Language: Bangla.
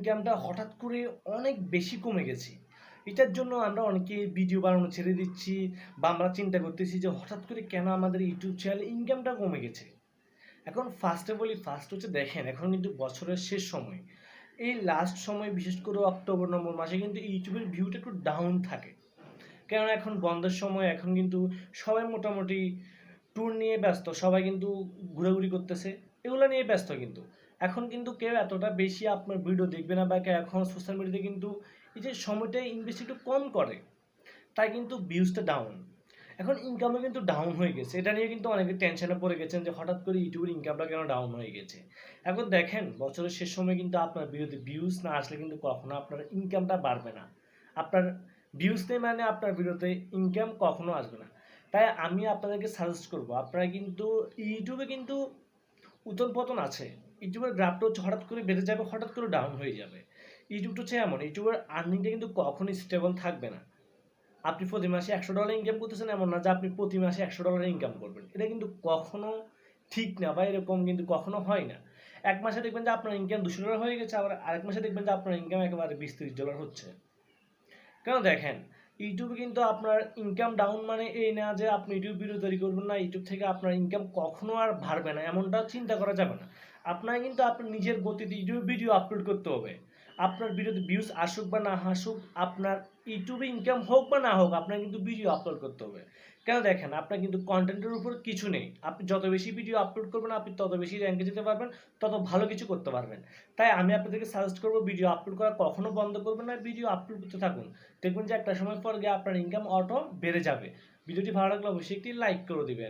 ইনকামটা হঠাৎ করে অনেক বেশি কমে গেছে। এটার জন্য আমরা অনেকে ভিডিও বানানো ছেড়ে দিচ্ছি বা আমরা চিন্তা করতেছি যে হঠাৎ করে কেন আমাদের ইউটিউব চ্যানেলে ইনকামটা কমে গেছে। এখন ফার্স্টে বলি ফার্স্ট হচ্ছে দেখেন, এখন কিন্তু বছরের শেষ সময়। এই লাস্ট সময়, বিশেষ করে অক্টোবর, নভেম্বর মাসে কিন্তু ইউটিউবের ভিউটা একটু ডাউন থাকে। কারণ এখন বন্ধের সময়, এখন কিন্তু সবাই মোটামুটি ট্যুর নিয়ে ব্যস্ত, সবাই কিন্তু ঘোরাঘুরি করতেছে, এগুলো নিয়ে ব্যস্ত কিন্তু। এখন কিন্তু কেউ এতটা বেশি আপনার ভিডিও দেখবে না বা এখন সোশ্যাল মিডিয়াতে কিন্তু এই যে সময়টা ইনভেস্ট একটু কম করে, তাই কিন্তু ভিউজটা ডাউন এখন ইনকামও কিন্তু ডাউন হয়ে গেছে। এটা নিয়ে কিন্তু অনেকে টেনশনে পড়ে গেছেন যে হঠাৎ করে ইউটিউবের ইনকামটা কেন ডাউন হয়ে গেছে? এখন দেখেন, বছরের শেষ সময় কিন্তু আপনার ভিডিওতে ভিউজ না আসলে কিন্তু কখনো আপনার ইনকামটা বাড়বে না। আপনার ভিউজ নেই মানে আপনার ভিডিওতে ইনকাম কখনো আসবে না। তাই আমি আপনাদেরকে সাজেস্ট করব, আপনারা কিন্তু ইউটিউবে কিন্তু উত্তন পতন আছে। ইউটিউবের গ্রাফটা হচ্ছে হঠাৎ করে বেড়ে যাবে, হঠাৎ করে ডাউন হয়ে যাবে। ইউটিউবটা হচ্ছে এমন, ইউটিউবের আর্নিংটা কিন্তু কখনোই স্টেবল থাকবে না। আপনি প্রতি মাসে একশো ডলার ইনকাম করতেছেন এমন না যে আপনি প্রতি মাসে একশো ডলার ইনকাম করবেন। এটা কিন্তু কখনো ঠিক না বা এরকম কিন্তু কখনো হয় না। এক মাসে দেখবেন যে আপনার ইনকাম দুশো ডলার হয়ে গেছে, আবার আরেক মাসে দেখবেন যে আপনার ইনকাম একেবারে বিশ তিরিশ ডলার হচ্ছে। কেন দেখেন? ইউটিউবে কিন্তু আপনার ইনকাম ডাউন মানে এই না যে আপনি ইউটিউব ভিডিও তৈরি করবেন না, ইউটিউব থেকে আপনার ইনকাম কখনো আর বাড়বে না, এমনটা চিন্তা করা যাবে না। আপনার কিন্তু আপনার নিজের গতিতে ইউটিউব ভিডিও আপলোড করতে হবে। আপনার ভিডিওতে ভিউজ আসুক বা না আসুক, আপনার ইউটিউবে ইনকাম হোক বা না হোক, আপনার কিন্তু ভিডিও আপলোড করতে হবে। কেন দেখেন, আপনার কিন্তু কন্টেন্টের উপর কিছু নেই। আপনি যত বেশি ভিডিও আপলোড করবেন, আপনি তত বেশি র্যাঙ্কে যেতে পারবেন, তত ভালো কিছু করতে পারবেন। তাই আমি আপনাদেরকে সাজেস্ট করব ভিডিও আপলোড করা কখনো বন্ধ করবেন না ভিডিও আপলোড করতে থাকুন। দেখবেন যে একটা সময় পর গিয়ে আপনার ইনকাম অটো বেড়ে যাবে। ভিডিওটি ভালো লাগলে অবশ্যই একটি লাইক করে দিবেন।